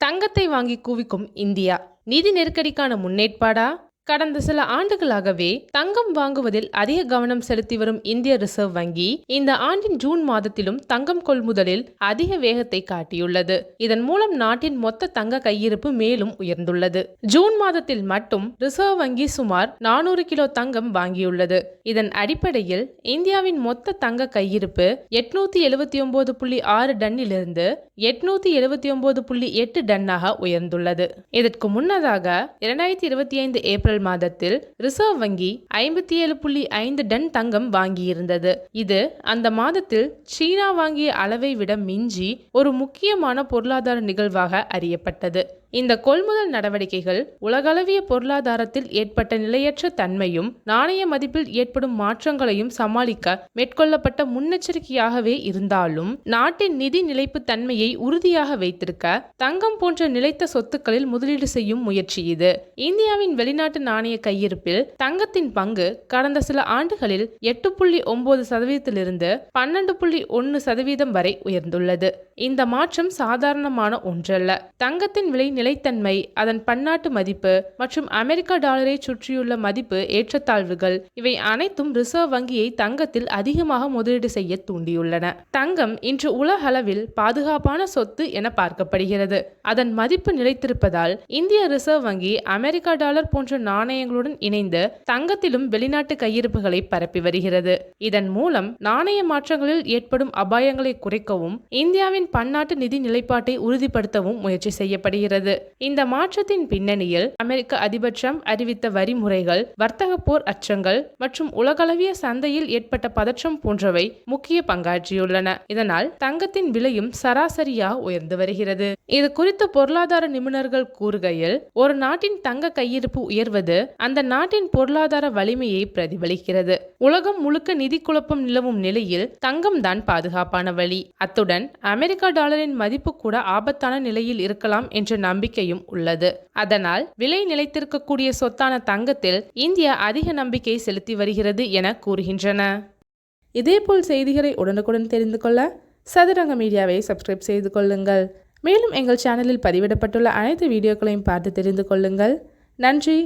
தங்கத்தை வாங்கி குவிக்கும் இந்தியா. நிதி நெருக்கடிக்கான முன்னேற்பாடா? கடந்த சில ஆண்டுகளாகவே தங்கம் வாங்குவதில் அதிக கவனம் செலுத்தி வரும் இந்திய ரிசர்வ் வங்கி இந்த ஆண்டின் ஜூன் மாதத்திலும் தங்கம் கொள்முதலில் அதிக வேகத்தை காட்டியுள்ளது. இதன் மூலம் நாட்டின் மொத்த தங்க கையிருப்பு மேலும் உயர்ந்துள்ளது. ஜூன் மாதத்தில் மட்டும் ரிசர்வ் வங்கி சுமார் நானூறு கிலோ தங்கம் வாங்கியுள்ளது. இதன் அடிப்படையில் இந்தியாவின் மொத்த தங்க கையிருப்பு எட்நூத்தி எழுபத்தி ஒன்பது புள்ளி ஆறு டன்னிலிருந்து எட்நூத்தி எழுபத்தி ஒன்பது புள்ளி எட்டு டன்னாக உயர்ந்துள்ளது. இதற்கு முன்னதாக இரண்டாயிரத்தி இருபத்தி ஐந்து ஏப்ரல் மாதத்தில் ரிசர்வ் வங்கி ஐம்பத்தி ஏழு புள்ளி ஐந்து டன் தங்கம் வாங்கியிருந்தது. இது அந்த மாதத்தில் சீனா வாங்கிய அளவை விட மிஞ்சி ஒரு முக்கியமான பொருளாதார நிகழ்வாக அறியப்பட்டது. இந்த கொள்முதல் நடவடிக்கைகள் உலகளவிய பொருளாதாரத்தில் ஏற்பட்ட நிலையற்ற தன்மையும் நாணய மதிப்பில் ஏற்படும் மாற்றங்களையும் சமாளிக்க மேற்கொள்ளப்பட்ட முன்னெச்சரிக்கையாகவே இருந்தாலும் நாட்டின் நிதி நிலைப்பு தன்மையை உறுதியாக வைத்திருக்க தங்கம் போன்ற நிலைத்த சொத்துக்களில் முதலீடு செய்யும் முயற்சி இது. இந்தியாவின் வெளிநாட்டு நாணய கையிருப்பில் தங்கத்தின் பங்கு கடந்த சில ஆண்டுகளில் எட்டு புள்ளி ஒன்பது சதவீதத்திலிருந்து பன்னெண்டு புள்ளி ஒன்று சதவீதம் வரை உயர்ந்துள்ளது. இந்த மாற்றம் சாதாரணமான ஒன்றல்ல. தங்கத்தின் விலை நிலைத்தன்மை அதன் பன்னாட்டு மதிப்பு மற்றும் அமெரிக்க டாலரை சுற்றியுள்ள மதிப்பு ஏற்றத்தாழ்வுகள் இவை அனைத்தும் ரிசர்வ் வங்கியை தங்கத்தில் அதிகமாக முதலீடு செய்ய தூண்டியுள்ளன. தங்கம் இன்று உலகளவில் பாதுகாப்பான சொத்து என பார்க்கப்படுகிறது. அதன் மதிப்பு நிலைத்திருப்பதால் இந்திய ரிசர்வ் வங்கி அமெரிக்க டாலர் போன்ற நாணயங்களுடன் இணைந்து தங்கத்திலும் வெளிநாட்டு கையிருப்புகளை பரப்பி வருகிறது. இதன் மூலம் நாணய மாற்றங்களில் ஏற்படும் அபாயங்களை குறைக்கவும் இந்தியாவின் பன்னாட்டு நிதி நிலைப்பாட்டை உறுதிப்படுத்தவும் முயற்சி செய்யப்படுகிறது. இந்த மாற்றத்தின் பின்னணியில் அமெரிக்க அதிபர் ட்ரம்ப் அறிவித்த வரி முறைகள் வர்த்தக போர் அச்சங்கள் மற்றும் உலகளவிய சந்தையில் ஏற்பட்ட பதற்றம் போன்றவை முக்கிய பங்காற்றியுள்ளன. இதனால் தங்கத்தின் விலையும் சராசரியாக உயர்ந்து வருகிறது. இது குறித்து பொருளாதார நிபுணர்கள் கூறுகையில் ஒரு நாட்டின் தங்க கையிருப்பு உயர்வது அந்த நாட்டின் பொருளாதார வலிமையை பிரதிபலிக்கிறது. உலகம் முழுக்க நிதி குழப்பம் நிலவும் நிலையில் தங்கம் தான் பாதுகாப்பான வழி. அத்துடன் அமெரிக்க டாலரின் மதிப்பு கூட ஆபத்தான நிலையில் இருக்கலாம் என்ற நம்பிக்கை நம்பிக்கையும் உள்ளது. அதனால் விலை நிலைத்திருக்கக்கூடிய சொத்தான தங்கத்தில் இந்தியா அதிக நம்பிக்கை செலுத்தி வருகிறது என கூறுகின்றன. இதேபோல் செய்திகளை உடனுக்குடன் தெரிந்து கொள்ள சதுரங்க மீடியாவை சப்ஸ்கிரைப் செய்து கொள்ளுங்கள். மேலும் எங்கள் சேனலில் பதிவிடப்பட்டுள்ள அனைத்து வீடியோக்களையும் பார்த்து தெரிந்து கொள்ளுங்கள். நன்றி.